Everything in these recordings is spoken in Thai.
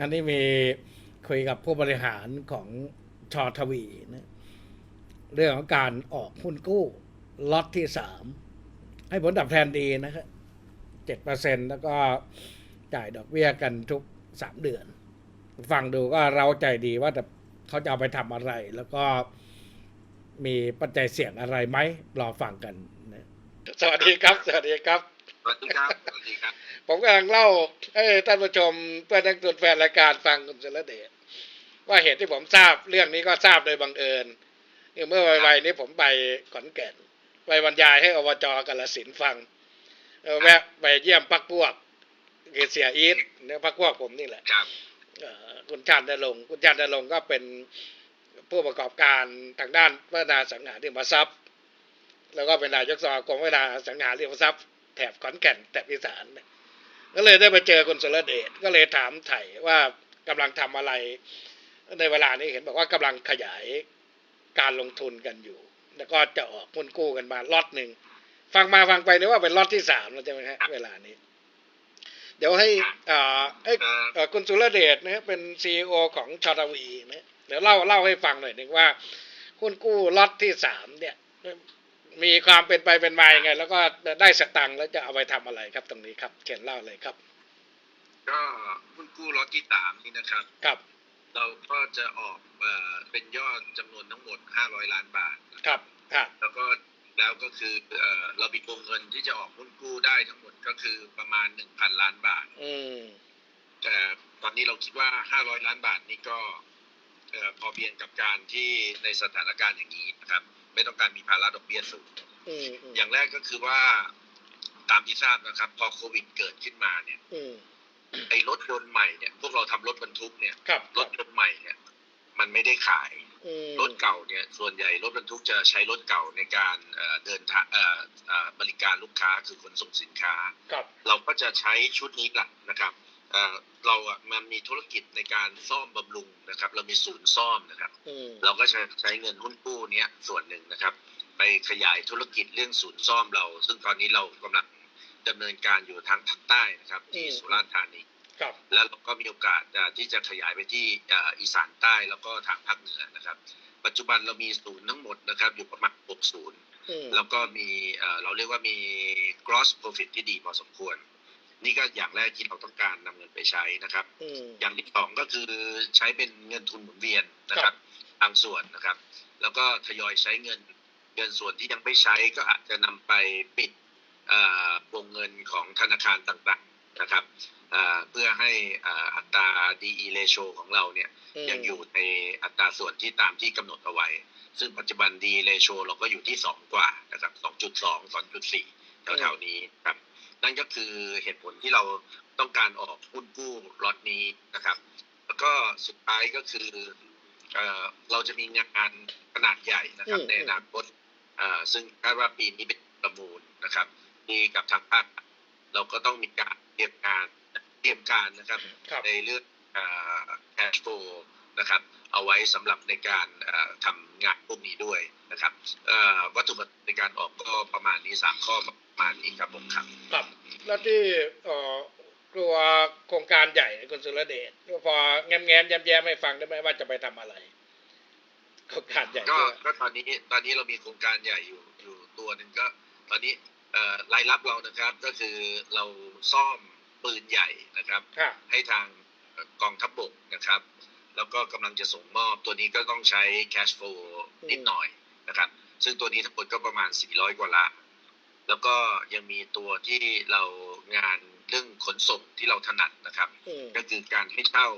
อันนี้มีคุยกับผู้บริหารของชอทวีนะเรื่องของการออกหุ้นกู้ล็อตที่สามให้ผลตอบแทนดีนะครับเจ็ดเปอร์เซ็นแล้วก็จ่ายดอกเบี้ยกันทุกสามเดือน ฟังดูก็เราใจดีว่าแต่เขาจะเอาไปทำอะไร แล้วก็มีปัจจัยเสี่ยงอะไรไหมรอฟังกันนะสวัสดีครับ สวัสดีครับ สวัสดีครับ สวัสดีครับ ผมกำลังเล่าให้ท่านผู้ชมเพื่อนนักตุนแฟนรายการฟังคุณสุรเดชว่าเหตุที่ผมทราบเรื่องนี้ก็ทราบโดยบังเอิญคือเมื่อวัยๆนี้ผมไปขอนแก่นไปบรรยายให้อบจกาลสินธุ์ฟังเออแวะไปเยี่ยมพักพวกคือเสียอีทเนี่ยพักพวกผมนี่แหละครับเอ่อคุณชาญนรงค์คุณชาญนรงค์ก็เป็นผู้ประกอบการทางด้านพัฒนาสังหาริมทรัพย์ แล้วก็เป็นนายกสมาคมพัฒนาสังหาริมทรัพย์แถบขอนแก่นแถบอีสานเนี่ย ก็เลยได้ไปเจอคุณสุรเดชก็เลยถามไถ่ว่ากำลังทำอะไร ในเวลานี้เห็นบอกว่ากำลังขยายการลงทุนกันอยู่ แล้วก็จะออกหุ้นกู้กันมาล็อตหนึ่งฟังมาฟังไปนึกว่าเป็นล็อตที่สามแล้วใช่ไหมฮะเวลานี้ เดี๋ยวให้อ่าให้เออคุณสุรเดชนะครับเป็นซีอของชอตวีนะเดี๋ยวเล่าเล่าให้ฟังหน่อยหนึ่งว่าหุ้นกู้ล็อตที่สามเนี่ย มีความเป็นไปเป็นมายังไง แล้วก็ได้สตังค์แล้วจะเอาไปทำอะไรครับ ตรงนี้ครับเขียนเล่าเลยครับ ก็หุ้นกู้ล็อตที่สามนี่นะครับ ครับ เราก็จะออกเอ่อเป็นยอดจำนวนทั้งหมด500ล้านบาทนะครับครับ แล้วก็แล้วก็คือเอ่อเรามีวงเงินที่จะออกหุ้นกู้ได้ทั้งหมดก็คือประมาณ1,000ล้านบาท อืมแต่ตอนนี้เราคิดว่า500ล้านบาทนี่ก็เอ่อพอเพียงกับการที่ในสถานการณ์อย่างนี้นะครับ ไม่ต้องการมีภาระดอกเบี้ยสูงอืมอืมอย่างแรกก็คือว่าตามที่ทราบนะครับ พอโควิดเกิดขึ้นมาเนี่ยอืมไอ้รถยนต์ใหม่เนี่ยพวกเราทำรถบรรทุกเนี่ยครับรถยนต์ใหม่เนี่ย มันไม่ได้ขายอืมรถเก่าเนี่ย ส่วนใหญ่รถบรรทุกจะใช้รถเก่าในการเอ่อเดินทางเอ่อเอ่อบริการลูกค้าคือขนส่งสินค้าครับเราก็จะใช้ชุดนี้แหละนะครับ เอ่อเราอะมันมีธุรกิจในการซ่อมบำรุงนะครับ เรามีศูนย์ซ่อมนะครับอืมเราก็จะใช้เงินหุ้นกู้เนี้ยส่วนหนึ่งนะครับ ไปขยายธุรกิจเรื่องศูนย์ซ่อมเรา ซึ่งตอนนี้เรากำลังดำเนินการอยู่ทางภาคใต้นะครับ ที่สุราษฎร์ธานีครับแล้วเราก็มีโอกาสอ่าที่จะขยายไปที่อ่าอีสานใต้แล้วก็ทางภาคเหนือนะครับ ปัจจุบันเรามีศูนย์ทั้งหมดนะครับ อยู่ประมาณ6ศูนย์อืมแล้วก็มีเอ่อเราเรียกว่ามี gross profit ที่ดีพอสมควร นี่ก็อย่างแรกที่เราต้องการนำเงินไปใช้นะครับอืมอย่างที่สองก็คือใช้เป็นเงินทุนหมุนเวียนนะครับบางส่วนนะครับ แล้วก็ทยอยใช้เงินเงินส่วนที่ยังไม่ใช้ก็อาจจะนำไปปิดเอ่อวงเงินของธนาคารต่างๆนะครับเอ่อเพื่อให้เอ่ออัตรา DE ratio ของเราเนี่ยมยังอยู่ในอัตราส่วนที่ตามที่กำหนดเอาไว้ ซึ่งปัจจุบัน DE ratio เราก็อยู่ที่ 2 กว่านะครับ 2.2 2.4 แถวๆนี้ครับ นั่นก็คือเหตุผลที่เราต้องการออกหุ้นกู้ล็อตนี้นะครับ แล้วก็สุดท้ายก็คือเอ่อเราจะมีงานขนาดใหญ่นะครับอืมในอนาคตเอ่อซึ่งคาดว่าปีนี้เป็นประมูลนะครับที่กับทางภาครัฐเราก็ต้องมีการเตรียมการเตรียมการนะครับครับในเรื่องเอ่อ cash flow นะครับ เอาไว้สำหรับในการเอ่อทำงานพวกนี้ด้วยนะครับเอ่อวัตถุประสงค์ในการออกก็ประมาณนี้สามข้อประ มาณนี้ครับผมครับครับแล้วที่เอ่อตัวโครงการใหญ่คุณสุรเดชพอแง้มแง้มๆแย้มแย้มๆให้ฟังได้ไหมว่าจะไปทำอะไร โครงการใหญ่ก็ด้วยก็ตอนนี้ตอนนี้เรามีโครงการใหญ่อยู่อยู่ตัวหนึ่งก็ ตอนนี้เอ่อรายรับเรานะครับก็คือเราซ่อมปืนใหญ่นะครับค่ะให้ทางเอ่อกองทัพบกนะครับ แล้วก็กำลังจะส่งมอบตัวนี้ก็ต้องใช้ cash flow นิดหน่อยนะครับ ซึ่งตัวนี้ทั้งหมดก็ประมาณ 400 กว่าล้าน แล้วก็ยังมีตัวที่เรางานเรื่องขนส่งที่เราถนัดนะครับอืมก็คือการให้เช่า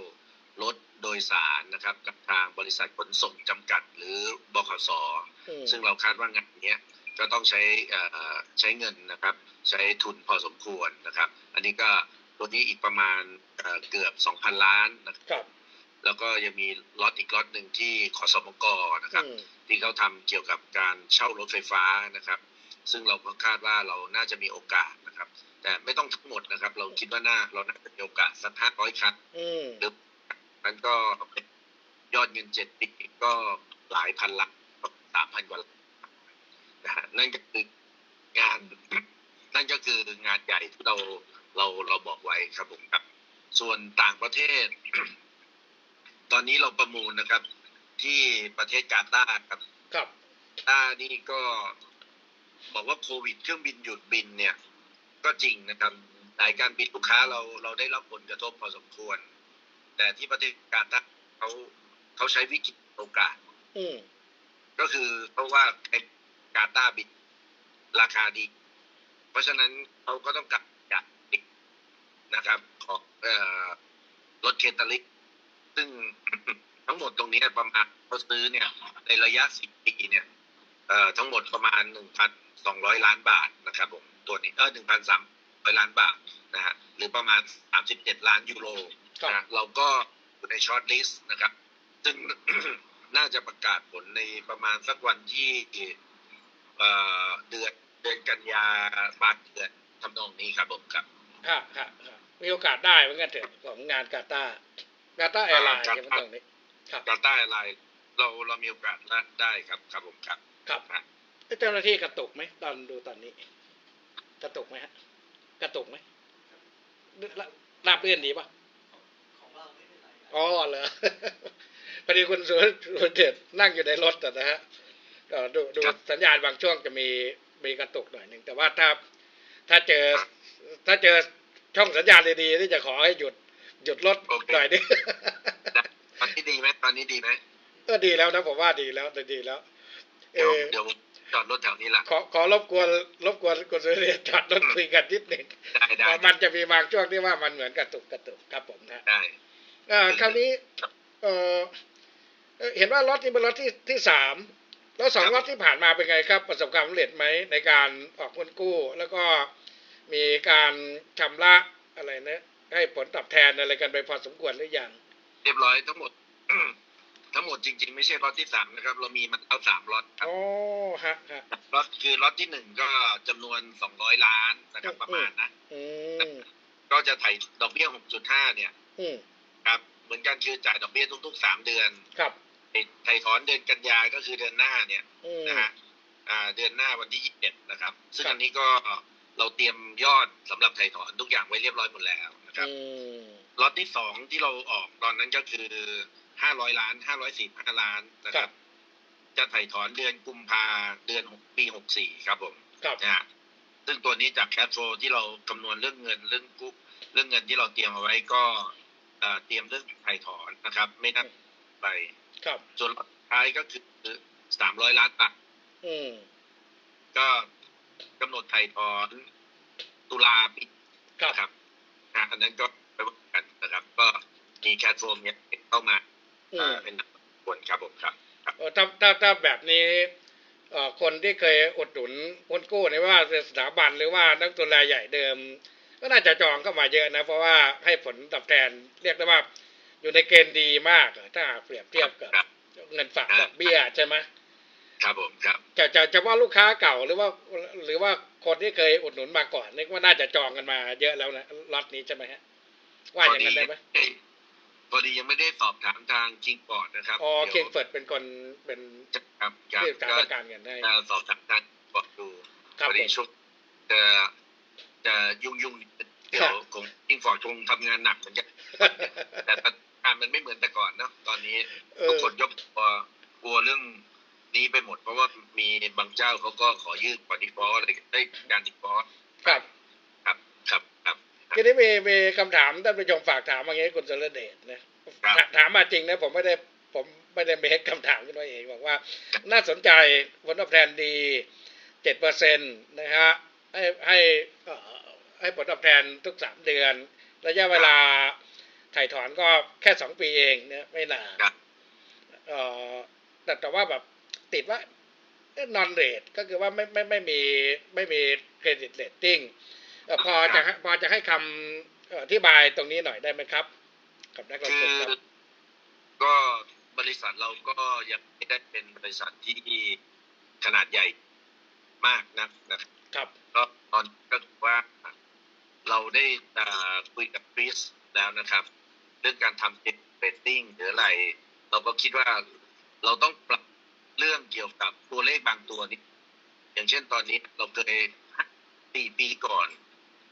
รถโดยสารนะครับ กับทางบริษัทขนส่งจำกัด หรือบขสอืมซึ่งเราคาดว่างานเนี้ยก็ต้องใช้เอ่อใช้เงินนะครับ ใช้ทุนพอสมควรนะครับ อันนี้ก็ตัวนี้อีกประมาณเอ่อเกือบ 2,000 ล้านนะครับครับ แล้วก็ยังมีล็อตอีกล็อตหนึ่งที่ขสมกนะครับอืมที่เขาทำเกี่ยวกับการเช่ารถไฟฟ้านะครับ ซึ่งเราก็คาดว่าเราน่าจะมีโอกาสนะครับ แต่ไม่ต้องทั้งหมดนะครับ เราคิดว่าน่าเราน่าจะมีโอกาสสักห้าร้อยคันอืมหรือนั้นก็เป็นยอดเงินเจ็ดปีก็หลายพันล้านสามพันกว่าล้านนะฮะนั่นก็คืองานนั่นก็คืองานใหญ่ที่เราเราเราบอกไว้ครับผมครับ ส่วนต่างประเทศ ตอนนี้เราประมูลนะครับ ที่ประเทศกาตาร์ครับ ครับกาตาร์นี่ก็ บอกว่าโควิดเครื่องบินหยุดบินเนี่ย ก็จริงนะครับสายการบินลูกค้าเราเราได้รับผลกระทบพอสมควร แต่ที่ประเทศกาตาร์เขาเขาใช้วิกฤตโอกาสอืมก็คือเพราะว่าไอ้กาตาร์บินราคาดี เพราะฉะนั้นเขาก็ต้องการอยากติดนะครับ ของเอ่อรถเคตาลิก ซึ่งทั้งหมดตรงนี้ประมาณเขาซื้อเนี่ย ในระยะสิบปีเนี่ยเอ่อทั้งหมดประมาณหนึ่งพัน สองร้อยล้านบาทนะครับผมตัวนี้เออหนึ่งพันสามร้อยล้านบาทนะฮะหรือประมาณสามสิบเจ็ดล้านยูโรครับนะเราก็อยู่ในช็อตลิสต์นะครับ ซึ่งน่าจะประกาศผลในประมาณสักวันที่เอ่อเดือนเดือนกันยาปลายเดือนทำนองนี้ครับผมครับฮะฮะฮะมีโอกาสได้เหมือนกันเถอะของงานกาตาร์กาตาร์แอร์ไลน์อ่าใช่ไหมตรงนี้ครับกาตาร์อะไรเราเรามีโอกาสได้ครับครับผมครับครับครับ เจ้าหน้าที่กระตุกไหมตอนดูตอนนี้ กระตุกไหมฮะ กระตุกไหมราราบเรื่อนดีป่ะของเราไม่เป็นไรครับอ๋อเหรอพอดีคุณสุรสุรเดชนั่งอยู่ในรถอะนะฮะก็ดูดูครับสัญญาณบางช่วงจะมีมีกระตุกหน่อยหนึ่งแต่ว่าถ้าถ้าเจอ ถ้าเจอช่องสัญญาณดีๆที่จะขอให้หยุดหยุดรถโอเคหน่อยนึงตอนนี้ดีไหมตอนนี้ดีไหมก็ดีแล้วนะผมว่าดีแล้วดีแล้วเอเดี๋ยวอเดี๋ยวผม จอดรถแถวนี้ละขอขอรบกวนรบกวนคุณสุรเดชจอดรถคุยกันนิดหนึ่งได้ได้เพราะมันจะมีบางช่วงที่ว่ามันเหมือนกระตุกกระตุกครับผมนะได้เอ่อคราวนี้เอ่อเอ่อเห็นว่ารถนี้เป็นรถที่ที่สามแล้วสองรถที่ผ่านมาเป็นไงครับ ประสบความสำเร็จไหมในการออกเงินกู้ แล้วก็มีการชำระอะไรนะให้ผลตอบแทนอะไรกันไปพอสมควรหรือยัง เรียบร้อยทั้งหมด ทั้งหมดจริง ๆ ไม่ใช่ล็อตที่สามนะครับ เรามีมันเอาสามล็อตครับอ๋อฮะฮะล็อตคือล็อตที่หนึ่งก็จำนวนสองร้อยล้านนะครับประมาณนะอืมก็จะไถ่ดอกเบี้ยหกจุดห้าเนี่ยอืมครับ เหมือนกันคือจ่ายดอกเบี้ยทุกๆสามเดือนครับไถ่ถอนเดือนกันยาก็คือเดือนหน้าเนี่ยอืมนะฮะอ่าเดือนหน้าวันที่ยี่สิบเอ็ดนะครับ ซึ่งครับอันนี้ก็เราเตรียมยอดสำหรับไถ่ถอนทุกอย่างไว้เรียบร้อยหมดแล้วนะครับอืมล็อตที่สองที่เราออกตอนนั้นก็คือ ห้าร้อยล้านห้าร้อยสี่ห้าล้านนะคครัรับบจะไถ่ถอนเดือนกุมภาเดือนหกปีหกสี่ครับผมครับนะฮะซึ่งตัวนี้จากแค f โฟที่เราคำนวณเรื่องเงินเรื่องกุ๊เรื่องเงินที่เราเตรียมเอาไว้ก็เอ่อเตรียมเรื่องไถ่ถอนนะครับ ไม่นับไปครับส่วนล็อตสุดท้ายก็คือสามร้อยล้านบาทอืมก็กำหนดไถ่ถอนตุลาปีครับนะครับอะอันนั้นก็ไปว่ากันนะครับ ก็มีแค f โฟเนี่ยเข้ามา อือ่ามเป็นส่วนครับผมครับเออถ้าถ้าถ้าแบบนี้เอ่อคนที่เคยอุดหนุนหุ้นกู้ไม่ว่าเป็นสถาบันหรือว่านักทุนรายใหญ่เดิม ก็น่าจะจองเข้ามาเยอะนะ เพราะว่าให้ผลตอบแทนเรียกได้ว่าอยู่ในเกณฑ์ดีมากอะถ้าหากเปรียบเทียบกับครับเงินฝากดอกเบี้ยใช่ไหมครับผมครับจะจะเฉพาะลูกค้าเก่าหรือว่า หรือว่าคนที่เคยอุดหนุนมาก่อนนี่ว่าน่าจะจองกันมาเยอะแล้วนะล็อตนี้ใช่ไหมฮะว่าอย่างนั้นได้ไหม พอดียังไม่ได้สอบถามทางคิงปอร์ดนะครับอ๋อดี๋ยวเคิงเฟิร์ดเป็นคนเป็นครับครับที่จัดก็การเงินให้จะสอบถามทางปอร์ดดูครับพอดีผมช่วงจะจะยุ่งยุ่งๆเดี๋ยวคงคิงปอร์ดคงทำงานหนักเหมือนกันแต่การมันไม่เหมือนแต่ก่อนเนาะตอนนี้เอทุกอคนยกกลัวกลัวเรื่องนี้ไปหมด เพราะว่ามีบางเจ้าเขาก็ขอยืดกว่าดีฟอลอะไรได้การดีฟอลครับครับครับครับ ทีนี้มีมีคำถามท่านผู้ชมฝากถามมาอย่างนี้คุณสรเดชนะครับถาถามมาจริงนะผมไม่ได้ผมไม่ได้เมคคำถามขึ้นมาเองบอกว่า น่าสนใจผลตอบแทนดีเจ็ดเปอร์เซ็นต์นะฮะให้ให้เอ่อให้ผลตอบแทนทุกสามเดือน ระยะเวลาถ่ายถอนก็แค่สองปีเองเนี่ยไม่นานครับเอ่อแต่แต่ว่าแบบติดว่านอนเรทก็คือว่าไม่ไม่ไม่มีไม่มีเครดิตเรตติ้ง พอจะให้พอจะให้คำเอ่ออธิบายตรงนี้หน่อยได้ไหมครับ กับนักลงคืทุนอครับ ก็บริษัทเราก็ยังไม่ได้เป็นบริษัทที่ขนาดใหญ่มากนะนะครับครับก็ตอนนี้ก็ถือว่าเราได้อ่าคุยกับคริสแล้วนะครับ เรื่องการทำเรตติ้งหรืออะไร เราก็คิดว่าเราต้องปรับเรื่องเกี่ยวกับตัวเลขบางตัวนี้ อย่างเช่นตอนนี้เราเคยสี่ปีก่อน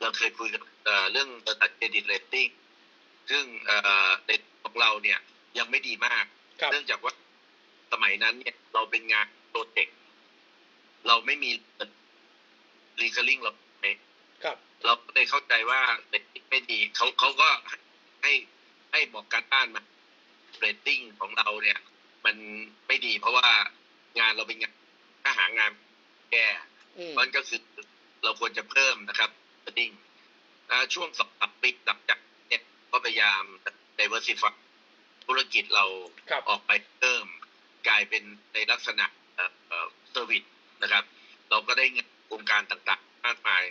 เราเคยคุยกับเอ่อเรื่องบริษัทเครดิตเรตติ้งซึ่งเอ่อเด็กของเราเนี่ยยังไม่ดีมากครับเนื่องจากว่าสมัยนั้นเนี่ยเราเป็นงานโปรเจกต์เราไม่มีรีค u ลิงเราไม่ครับเราก็เลยเข้าใจว่าเรตติ้งไม่ดีเขาเขาก็ให้ให้บอกการบ้านมาเรตติ้งของเราเนี่ย มันไม่ดีเพราะว่างานเราเป็นงานถ้าหางานแก้อืมมันก็คือเราควรจะเพิ่มนะครับ เรตติ้งอ่าช่วงสองสามปีหลังจากเนี่ยก็พยายาม diversify ธุรกิจเราครับออกไปเพิ่มกลายเป็นในลักษณะเอ่อเอ่อเซอร์วิสนะครับ เราก็ได้เงินโครงการต่างๆมากมาย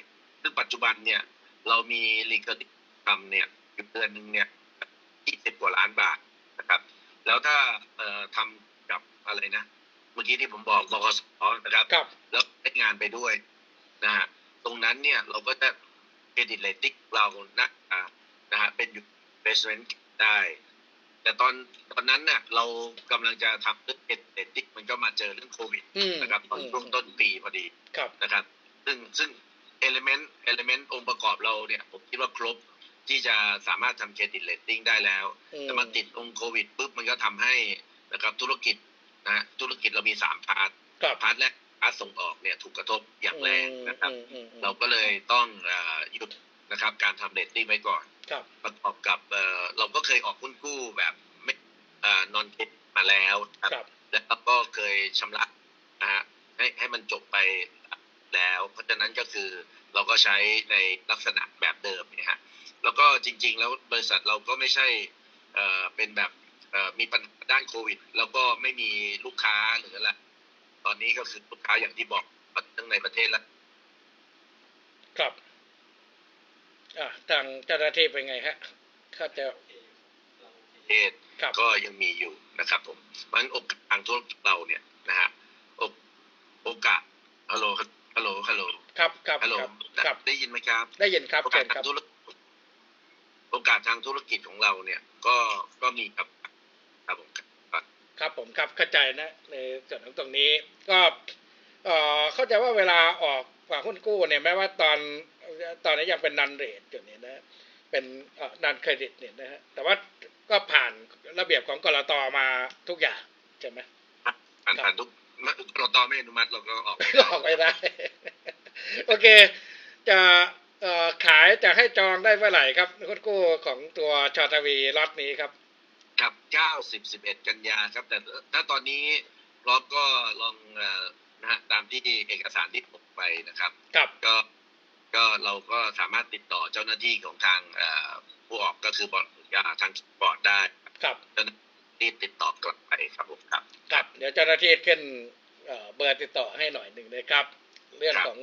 ซึ่งปัจจุบันเนี่ย เรามีลีกติทำเนี่ยอยู่เดือนหนึ่งเนี่ย20กว่าล้านบาทนะครับ แล้วถ้าเอ่อทำกับอะไรนะ เมื่อกี้ที่ผมบอกบกสนะครับครับแล้วได้งานไปด้วยนะฮะ ตรงนั้นเนี่ยเราก็จะเครดิตเลตติ้งเรานะอ่านะฮะเป็นอยู่เบสเมนต์ได้ แต่ตอนตอนนั้นเนี่ยเรากำลังจะทำเรื่องเครดิตเลตติ้งมันก็มาเจอเรื่องโควิดอืมนะครับตอนช่วงต้นปีพอดีครับนะครับ ซึ่งซึ่งเอลิเมนต์เอลิเมนต์องค์ประกอบเราเนี่ยผมคิดว่าครบที่จะสามารถทำเครดิตเลตติ้งได้แล้วอืมแต่มันติดองค์โควิดปุ๊บมันก็ทำให้นะครับธุรกิจนะฮะธุรกิจเรามีสามพาร์ทครับพาร์ทแรก พาร์ทส่งออกเนี่ยถูกกระทบอย่างแรงนะครับอืมอืมอืมเราก็เลยต้องเอ่อหยุดนะครับ การทำเรตติ้งไว้ก่อนครับประกอบกับเอ่อเราก็เคยออกหุ้นกู้แบบไม่นอนเคดมาแล้วครับครับแล้วก็เคยชำระนะฮะให้ให้มันจบไปแล้ว เพราะฉะนั้นก็คือเราก็ใช้ในลักษณะแบบเดิมเนี่ยฮะแล้วก็จริง ๆ แล้วบริษัทเราก็ไม่ใช่เอ่อเป็นแบบเอ่อมีปัญหาด้านโควิด แล้วก็ไม่มีลูกค้าหรืออะไร ตอนนี้ก็คือลูกค้าอย่างที่บอกทั้งในประเทศและครับอ่าทางเจ้าหน้าที่เป็นไงฮะเขาจะเราโอเคประเทศครับก็ยังมีอยู่นะครับผมเพราะฉะนั้นโอกาสทางธุรกิจเราเนี่ยนะฮะโอโอกาสฮัลโหลฮัลโหลฮัลโหลครับครับฮัลโหลครับครับได้ยินไหมครับ ได้ยินครับโอเชิกาสญคทารับงธุรกิจโอกาสทางธุรกิจของเราเนี่ย ก็ก็มีครับครับผม ครับครับผมครับเข้าใจนะในส่วนของตรงนี้ ก็เอ่อเข้าใจว่าเวลาออกฝากหุ้นกู้เนี่ยแม้ว่าตอนตอนนี้ยังเป็นนันเรทอยู่เนี่ยนะเป็นนันเครดิตเนี่ยนะฮะแต่ว่าก็ผ่านระเบียบของกรตมาทุกอย่างใช่ไหมผ่านครับผ่านทุกเราต่อไม่อนุมัติเราก็ออกไม่ก็ได้ออกไม่ได้ โอเค จะเอ่อขายจะให้จองได้เมื่อไหร่ครับหุ้นกู้ของตัวชอทวีล็อตนี้ครับ ครับเก้าสิบสิบเอ็ดกันยาครับ แต่ถ้าตอนนี้เราก็ลองเอ่อนะฮะตามที่เอกสารที่ผมไปนะครับ ครับก็ก็เราก็สามารถติดต่อเจ้าหน้าที่ของทางเอ่อผู้ออกก็คือบอร์ดอ่าทางบอร์ดได้ ครับเจ้าหน้าที่ติดต่อกลับไปครับผมครับ ครับ เดี๋ยวเจ้าหน้าที่ขึ้นเอ่อเบอร์ติดต่อให้หน่อยหนึ่งนะครับ เรื่องครับของ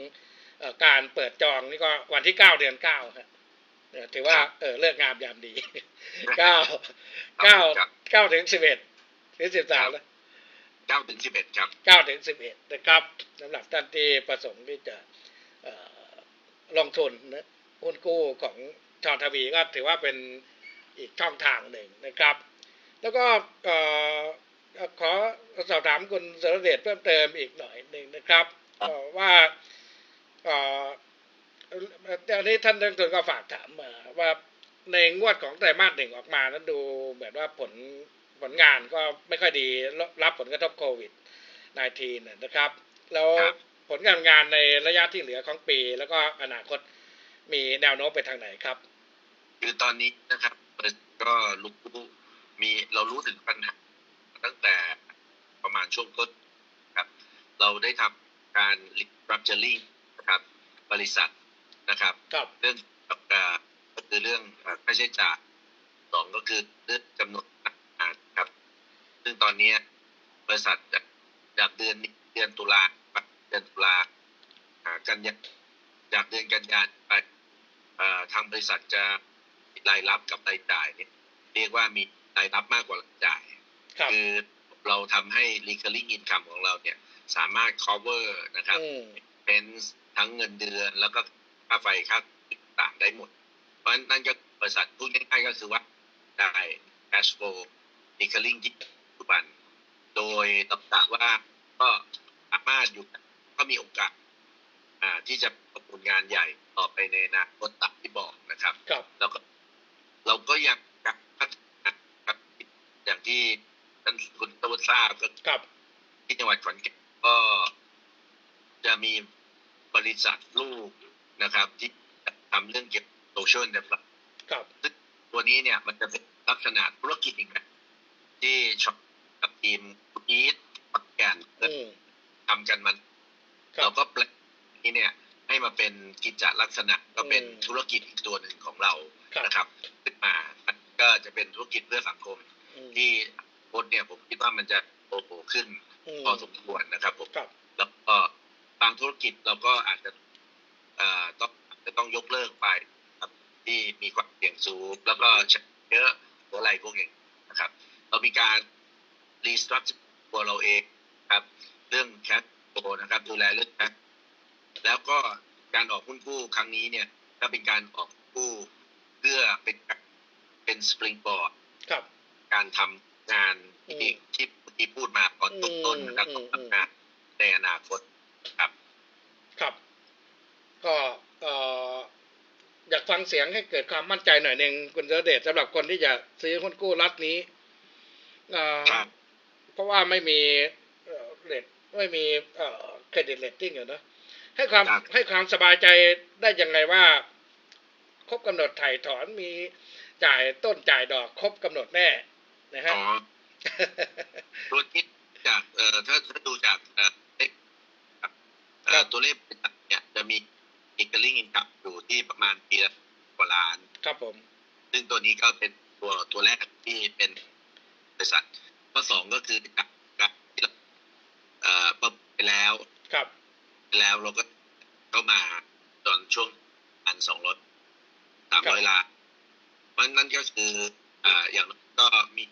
เอ่อการเปิดจองนี่ก็วันที่เก้าเดือนเก้าฮะเอ่อ ถือว่าครับเออเลิกงามยามดีเก้าเก้าครับเก้าถึงสิบเอ็ดถึงสิบสามครับเก้าถึงสิบเอ็ดครับเก้าถึงสิบเอ็ดนะครับสำหรับท่านที่ประสงค์ที่จะเอ่อลงทุนนะหุ้นกู้ของชอนทวีก็ถือว่าเป็นอีกช่องทางหนึ่งนะครับ แล้วก็เอ่อขอสอบถามคุณสรเดชเพิ่มเติมอีกหน่อยหนึ่งนะครับเอ่อว่าเอ่อตอนนี้ท่านนักลงทุนก็ฝากถามมาว่าในงวดของไตรมาสหนึ่งออกมานั้นดูแบบว่าผลผลงานก็ไม่ค่อยดีรับผลกระทบโควิด 19 นะครับ แล้วผลการงานในระยะที่เหลือของปี แล้วก็อนาคตมีแนวโน้มไปทางไหนครับ คือตอนนี้นะครับก็รู้มีเรารู้ถึงปัญหาตั้งแต่ประมาณช่วงต้นครับ เราได้ทำการ restructuring นะครับ บริษัท นะครับครับ เรื่องเอ่อก็คือเรื่องเอ่อค่าใช้จ่ายสองก็คือเรื่องจำนวนพนักงานครับ ซึ่งตอนนี้บริษัทจากจากเดือนนี้เดือนตุลาเดือนตุลาอ่ากันยาจากเดือนกันยายนไปเอ่อทางบริษัทจะรายรับกับรายจ่ายเนี่ยเรียกว่ามีรายรับมากกว่ารายจ่ายครับคือเราทำให้ recurring income ของเราเนี่ยสามารถ cover นะครับอืมเป็นทั้งเงินเดือนแล้วก็ ค่าไฟค่าต่างๆได้หมด เพราะฉะนั้นนั่นก็บริษัทพูดง่ายๆก็คือว่าได้ cash flow recurring ที่ปัจจุบัน โดยตำกาว่าก็สามารถอยู่ก็มีโอกาสอ่าที่จะประมูลงานใหญ่ต่อไปในอนาคตตามที่บอกนะครับครับแล้วก็เราก็ยังกที่ท่านคุณตูนทราบก็ครับที่จังหวัดขอนแก่นก็จะมีบริษัทลูก นะครับ ที่ทำเรื่องเกี่ยวกับโซเชียลเน็ตครับตัวนี้เนี่ยมันจะเป็นลักษณะธุรกิจอีกแบบที่ช็อปกับทีมอีทขอนแก่นอืมทำกันมันครัเราบก็แปลงนี้เนี่ย ให้มาเป็นกิจลักษณะก็เป็นอืมธุรกิจอีกตัวหนึ่งของเราครับนะครับขึ้นมามันก็จะเป็นธุรกิจเพื่อสังคมอืมที่โคตเนี่ยผมคิดว่ามันจะโตโตขึ้นมพอสมควรนะครับผมครับแล้วก็บางธุรกิจเราก็อาจจะเอ่อ ต้องอาจจะต้องยกเลิกไปครับที่มีความเสี่ยงสูง แล้วก็ใช้เยอะหรืออะไรพวกนี้นะครับ เรามีการรีสตรัคตัวเราเองครับ เรื่องแคชโ w นะครับ ดูแลเรื่องแคชแล้วก็การออกหุ้นกู้ครั้งนี้เนี่ยก็เป็นการออกกู้เพื่อเป็นเป็นสปริงบอร์ดครับการทำงานที่อืมที่ที่พูดมาก่อนต้นๆนะครับอืมอืมทำงานในอนาคตครับครับ ก็เอ่ออยากฟังเสียงให้เกิดความมั่นใจหน่อยหนึ่งคุณเสด็จสำหรับคนที่จะซื้อหุ้นกู้รัฐนี้เอ่อครับเพราะว่าไม่มีเรทไม่มีเครดิตเรตติ้งอยู่เนอะให้ความครับให้ความสบายใจได้ยังไงว่า ครบกำหนดถ่ายถอนมีจ่ายต้นจ่ายดอกครบกำหนดแน่นะฮะอ๋อตัวที่จากเอ่อถ้าถ้าดูจากเอ่อเลขครับเอ่ครัอบตัวเลขเนี่ยจะมี อีกลิงอินกับอยู่ที่ประมาณปีละกว่าล้าน ครับผม ซึ่งตัวนี้ก็เป็นตัวตัวแรกที่เป็นบริษัทข้อสองก็คือจากการที่เราเอ่อประมูลไปแล้วครับ แล้วเราก็เข้ามาตอนช่วงอันสองร้อยสามร้อยล้านเพราะฉะนั้นก็คืออ่าอย่างน้อยก็มี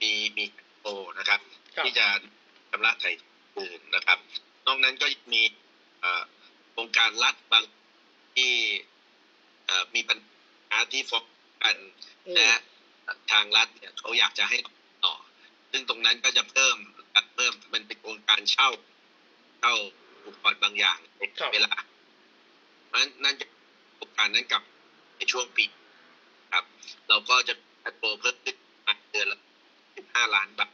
มีมีโอนะครับ ครับ ที่จะชำระไถ่คืนนะครับ นอกนั้นก็มีเอ่อโครงการรัฐบางที่เอ่ อมีปัญหาที่ฟ้องกันอืมและทางรัฐเนี่ยเขาอยากจะให้ต่อ ซึ่งตรงนั้นก็จะเพิ่มเพิ่มมันเป็นโครงการเช่าเช่าอุปกรณ์บางอย่างในครับเวลาเพราะฉะนั้นนั่นจะโครงการนั้นกับในช่วงปีครับ เราก็จะแอดโปรเพิ่มขึ้นมาเดือนละ15ล้านบาท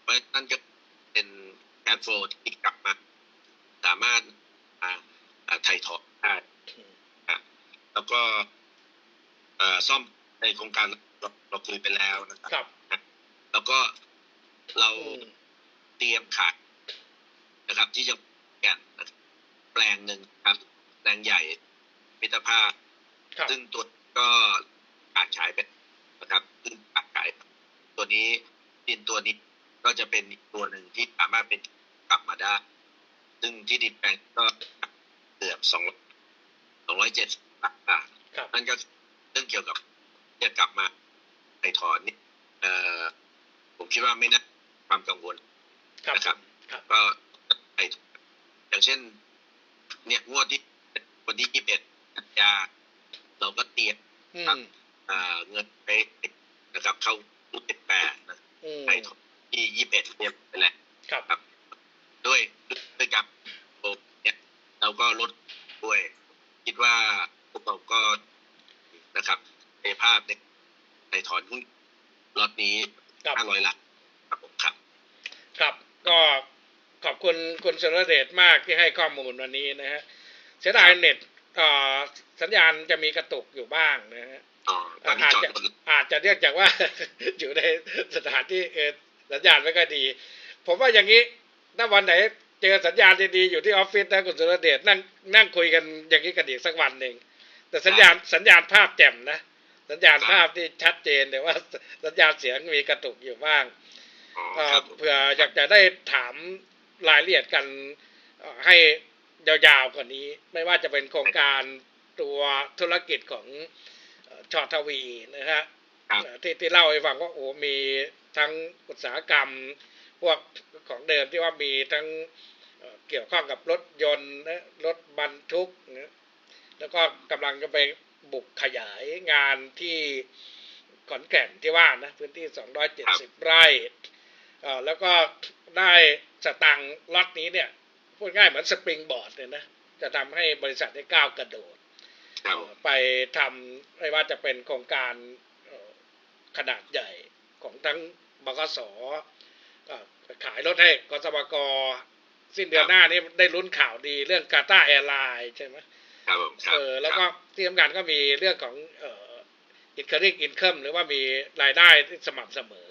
เพราะฉะนั้นนั่นก็เป็นแค f โฟที่กลับมา สามารถอ่าอ่าไถ่ถอนได้อะ แล้วก็เอ่อซ่อมในโครงการเราเราคุยไปแล้วนะครับครับแล้วก็เราอืมเตรียมขายนะครับ ที่จะแก่นนะครับแปลงหนึ่งครับแปลงใหญ่มิตรภาพครับซึ่งตัวก็การฉายไปนะครับซึ่งการขายตัวนี้ดินตัวนี้ก็จะเป็นอีกตัวหนึ่งที่สามารถเป็นกลับมาได้ ซึ่งที่ดินแปลงก็เกือบสองสองร้อยเจ็ด สิบาทครับนั่นก็เรื่องเกี่ยวกับจะกลับมาไถ่ถอนนี่เอ่อผมคิดว่าไม่น่าความกังวลครับนะครับครับก็ไถ่อย่างเช่น เนี่ยงวดที่วันที่ยี่สิบเอ็ดกันยาเราก็เตรียมอืมอ่าเงินไปนะครับ เข้ารูปเจ็ดแปดนะอืมไถ่ถอนที่ยี่สิบเอ็ดเรียบไปแล้วครับ ด้วยด้วยกับโปรเนี่ยเราก็ลดด้วย คิดว่าพ วกเราก็นะครับในภาพในในถอนหุ้นล็อตนี้ครับห้าร้อยล้านครับผมครับ ครับก็ขอบคุณคุณสุรเดชมากที่ให้ข้อมูลวันนี้นะฮะเสียดายเน็ตเอ่อสัญญาณจะมีกระตุกอยู่บ้างนะฮะอ๋อตอนนี้อาจจอดจะรถอาจจะเรียกจากว่าอยู่ในสถานที่เออสัญญาณไม่ค่อยดี ผมว่าอย่างนี้ถ้าวันไหนเจอสัญญาณดีๆอยู่ที่ออฟฟิศนะคุณสุรเดชนั่งนั่งคุยกันอย่างนี้กันอีกสักวันหนึ่ง แต่สัญญาณสัญญาณภาพแจ่มนะ สัญญาณภาพที่ชัดเจนแต่ว่าสัญญาณเสียงมีกระตุกอยู่บ้างอ๋อเอ่อครับผมเผื่ออยากจะได้ถามรายละเอียดกันเอ่อให้ยาวๆกว่านี้ ไม่ว่าจะเป็นโครงการตัวธุรกิจของเอ่อชอทวีนะฮะครับเอ่อที่ที่เล่าให้ฟังว่าโอ้มีทั้งอุตสาหกรรม พวกของเดิมที่ว่ามีทั้งเอ่อเกี่ยวข้องกับรถยนต์นะรถบรรทุกนะ แล้วก็กำลังจะไปบุกขยายงานที่ขอนแก่นที่ว่านะ พื้นที่ 270 ไร่เอ่อแล้วก็ได้สตังค์ล็อตนี้เนี่ยพูดง่ายเหมือนสปริงบอร์ดเนี่ยนะ จะทำให้บริษัทได้ก้าวกระโดดครับเอ่อไปทำไม่ว่าจะเป็นโครงการเอ่อขนาดใหญ่ของทั้งบกสก็ขายรถให้กสบกสิ้นเดือนหน้านี้ได้ลุ้นข่าวดีเรื่องกาตาแอร์ไลน์ใช่ไหม ครับผมครับเออแล้วก็ครับที่สำคัญก็มีเรื่องของเอ่ออินคัริงอินคัมหรือว่ามีรายได้ที่สม่ำเสมอ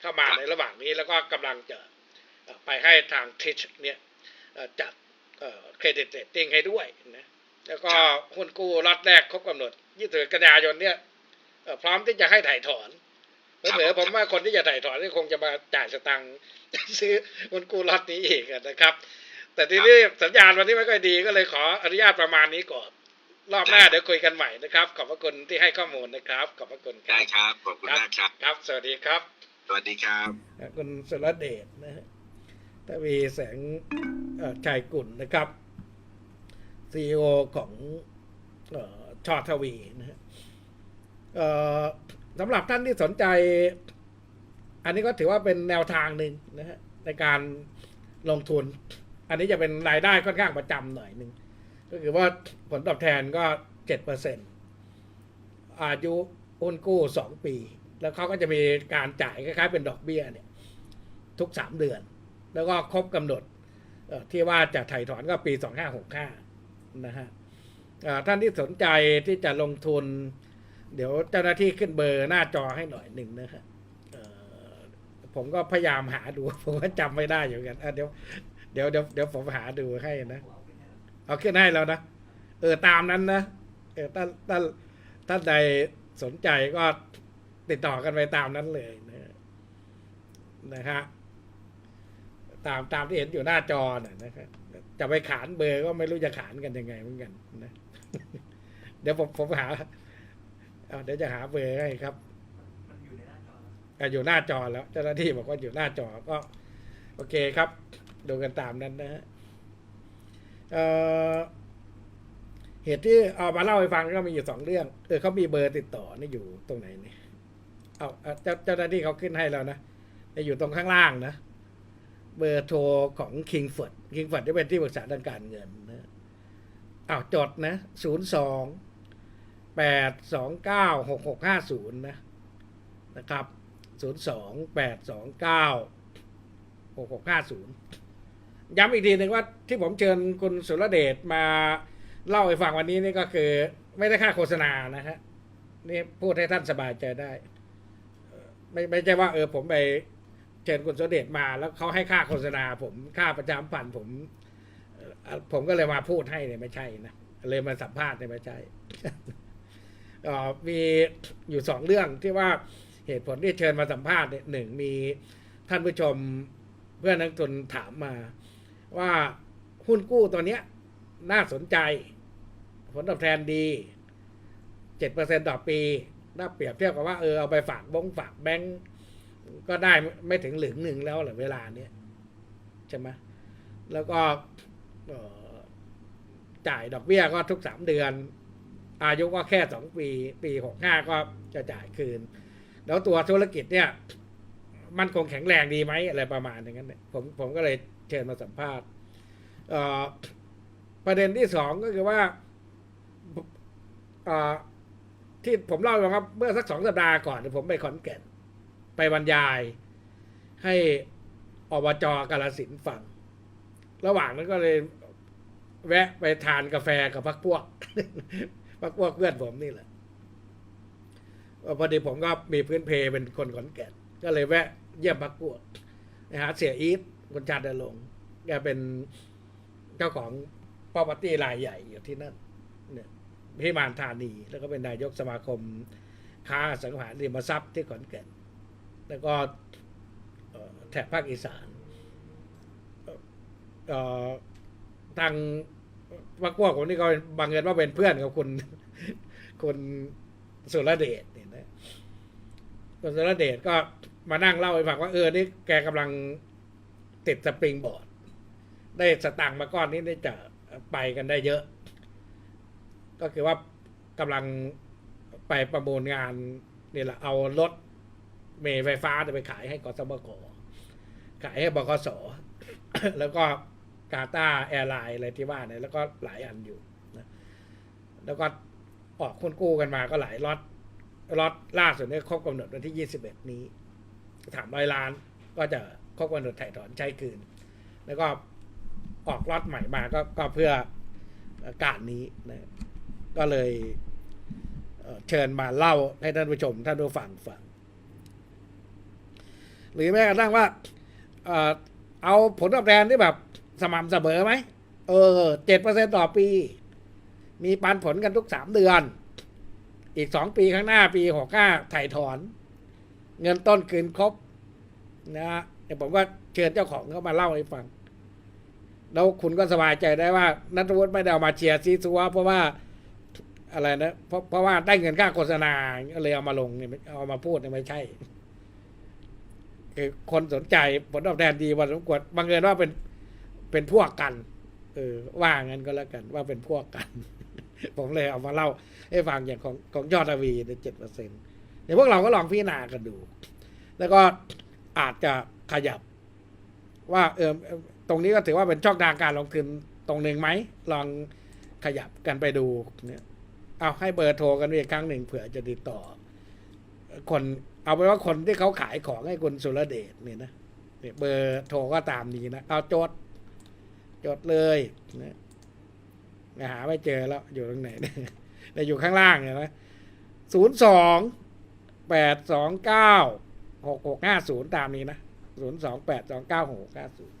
เข้ามาในระหว่างนี้แล้วก็กำลังจะเอ่อไปให้ทางทิชเนี่ยเอ่อจัดเครดิตเรตติ้งให้ด้วยนะแล้วก็หุ้นกู้ล็อตแรกครบกำหนด20กันยายนเนี่ยเอ่อพร้อมที่จะให้ถ่ายถอนเผลอๆผมว่าคนที่จะถ่ายถอนนี่คงจะมาจ่ายสตังค์ซื้อหุ้นกู้ล็อตนี้อีกอะนะครับ แต่ทีนี้สัญญาณวันนี้ไม่ค่อยดีก็เลยขออนุญาตประมาณนี้ก่อน รอบหน้าเดี๋ยวคุยกันใหม่นะครับ ขอบพระคุณที่ให้ข้อมูลนะครับ ขอบพระคุณครัได้บครับขอบคุณมากครับ ครับ สวัสดีครับ สวัสดีครับ คุณสุรเดชนะฮะทวีแสงเอ่อชัยกุลนะครับซีอของเออชอทวีนะฮะเอ่อสำหรับท่านที่สนใจ อันนี้ก็ถือว่าเป็นแนวทางหนึ่งนะฮะในการลงทุน อันนี้จะเป็นรายได้ค่อนข้างประจำหน่อยหนึ่งก็คือว่าผลตอบแทนก็เจ็ดเปอร์เซ็นอายุหุ้นกู้สองปี แล้วเขาก็จะมีการจ่ายคล้ายๆเป็นดอกเบี้ยเนี่ย ทุกสามเดือน แล้วก็ครบกำหนดที่ว่าจะถ่ายถอนก็ปีสองห้าหกห้านะฮะท่านที่สนใจที่จะลงทุน เดี๋ยวเจ้าหน้าที่ขึ้นเบอร์หน้าจอให้หน่อยหนึ่งนะฮะเอ่อผมก็พยายามหาดู ผมก็จำไม่ได้อยู่กันเดี๋ยว เดี๋ยวเดี๋ยวเดี๋ยวผมหาดูให้นะ เอาขึ้นให้แล้วนะ เออตามนั้นนะ เออท่านท่านท่าใดสนใจก็ติดต่อกันไปตามนั้นเลยนะนะฮะตามตามที่เห็นอยู่หน้าจอน่ะนะครับจะไปขานเบอร์ก็ไม่รู้จะขานกันยังไงเหมือนกันนะ เดี๋ยวผมผมหาเอาเดี๋ยวจะหาเบอร์ให้ครับแต่อยู่หน้าจอแล้วเจ้าหน้าที่บอกว่าอยู่หน้าจอก็ โอเคครับ ดูกันตามนั้นนะฮะเเหตุที่เอามาเล่าให้ฟังก็มีอยู่สองเรื่อง เออเขามีเบอร์ติดต่อนี่อยู่ตรงไหนเนี่ยเอาเจ้าเจ้าหน้าที่เขาขึ้นให้แล้วนะอยู่ตรงข้างล่างนะ เบอร์โทรของคิงฟ o ร์ดคิงฟ o ร์ดที่เป็นที่ปรึกษาทางการเงินนะอ้าวจดนะศูนย์สองแปดสองเก้าหกหกห้าศูนย์นะนะครับศูนย์สองแปดสองเก้าหกหกห้าศูนย์ ย้ำอีกทีหนึ่งว่าที่ผมเชิญคุณสุรเดชมาเล่าให้ฟังวันนี้นี่ก็คือ ไม่ได้ค่าโฆษณานะฮะนี่พูดให้ท่านสบายใจได้ ไม่ไม่ใช่ว่าเออผมไปเชิญคุณสุรเดชมา แล้วเขาให้ค่าโฆษณา ผมค่าประจำพันผม ผมก็เลยมาพูดให้เนี่ยไม่ใช่นะเลยมาสัมภาษณ์เนี่ยไม่ใช่อ่อมีอยู่สองเรื่องที่ว่าเหตุผลที่เชิญมาสัมภาษณ์เนี่ยหนึ่งมีท่านผู้ชมเพื่อนนักลงทุนถามมา ว่าหุ้นกู้ตัวเนี้ย น่าสนใจ ผลตอบแทนดีเจ็ดเปอร์เซ็นต่อปีถ้าเปรียบเทียบกับว่าเออเอาไปฝากบงฝากแบงก์ก็ได้ไม่ถึงหลึงหนึ่งแล้วหรอเวลาเนี้ยใช่ไหมแล้วก็จ่ายดอกเบี้ยก็ทุกสามเดือน อายุก็แค่สองปี ปีหกห้าก็จะจ่ายคืน แล้วตัวธุรกิจเนี่ย มันคงแข็งแรงดีไหมอะไรประมาณอย่างนั้นเนี่ยผมผมก็เลย ชิญมาสัมภาษณ์ประเด็นที่สองก็คือว่าที่ผมเล่าไปครับเมื่อสักสองสัปดาห์ก่อนผมไปขอนแก่น ไปบรรยาย ให้อบจกาลสินฟัง ระหว่างนั้นก็เลยแวะไปทานกาแฟกับพักพวกพักพวกเพื่อนผมนี่แหละพอดีผมก็มีพื้นเพเป็นคนขอนแก่น ก็เลยแวะเยี่ยมพักพวกนะฮะเสียอีท คุณชาติลงแกเป็นเจ้าของ property รายใหญ่อยู่ที่นั่นเนี่ยพิมานธานี แล้วก็เป็นนายกสมาคม ค้าสังหาริมทรัพย์ที่ขอนแก่น แล้วก็แถบภาคอีสานทางพักพวกผมนี่ก็บังเอิญว่าเป็นเพื่อนกับคุณคุณสุรเดชเนี่ยนะคุณสุรเดชก็มานั่งเล่าให้ฟังว่าเออนี่แกกำลัง ติดสปริงบอร์ด ได้สตางค์มาก้อนนี้ได้จะไปกันได้เยอะ ก็คือว่ากำลังไปประมูลงานนี่แหละเอารถเมล์ไฟฟ้าไปขายให้กสบกขายให้บกสแล้วก็กาตาแอร์ไลน์อะไรที่ว่าเนี่ยแล้วก็หลายอันอยู่นะแล้วก็ออกคนกู้กันมาก็หลายล็อตล็อตล่าสุดเนี่ยครบกำหนดวันที่ยี่สิบเอ็ดนี้สามร้อยล้านก็จะ ครบกำหนดถ่ายถอนใช้คืน แล้วก็ออกล็อตใหม่มาก็ก็เพื่อการนี้นะก็เลยเเชิญมาเล่าให้ท่านผู้ชมท่านผู้ฟังฟัง หรือแม้กระทั่งว่าเอ่อเอาผลตอบแทนที่แบบสม่ำเสมอไหมเออเจ็ดเปอร์เซ็นต่อปี มีปันผลกันทุกสามเดือน อีกสองปีข้างหน้าปีหกห้าถ่ายถอน เงินต้นคืนครบนะ ฮะเดี๋ยวผมก็เชิญเจ้าของเข้ามาเล่าให้ฟัง แล้วคุณก็สบายใจได้ว่า นัทวุฒิไม่ได้เอามาเชียร์ซีซัวเพราะว่าอะไรนะเพราะเพราะว่าได้เงินค่าโฆษณาก็เลยเอามาลงเนี่ยเอามาพูดเนี่ยไม่ใช่คือคนสนใจผลตอบแทนดีพอสมควรบังเอิญว่าเป็นเป็นพวกกัน เออว่างั้นก็แล้วกัน ว่าเป็นพวกกัน ผมเลยเอามาเล่าให้ฟังอย่างของของยอดทวีเนี่ยเจ็ดเปอร์เซ็นต์เดี๋ยวพวกเราก็ลองพิจารณากันดู แล้วก็อาจจะ ขยับ ว่าเออตรงนี้ก็ถือว่าเป็นช่องทางการลงทุนตรงหนึ่งไหม ลองขยับกันไปดูเนี่ยเอาให้เบอร์โทรกันอีกครั้งหนึ่งเผื่อจะติดต่อ คนเอาไปนว่าคนที่เขาขายของให้คุณสุรเดชเนี่ยนะเนี่ยเบอร์โทรก็ตามนี้นะ เอาจด จดเลยนะหาไม่เจอแล้ว อยู่ตรงไหนเนี่ยเนี่ยอยู่ข้างล่างเนี่ยนะศูนย์สองแปดสองเก้าหกหกห้าศูนย์ตามนี้นะ ร้อยสองแปดสองเก้าหกเก้า6 9 0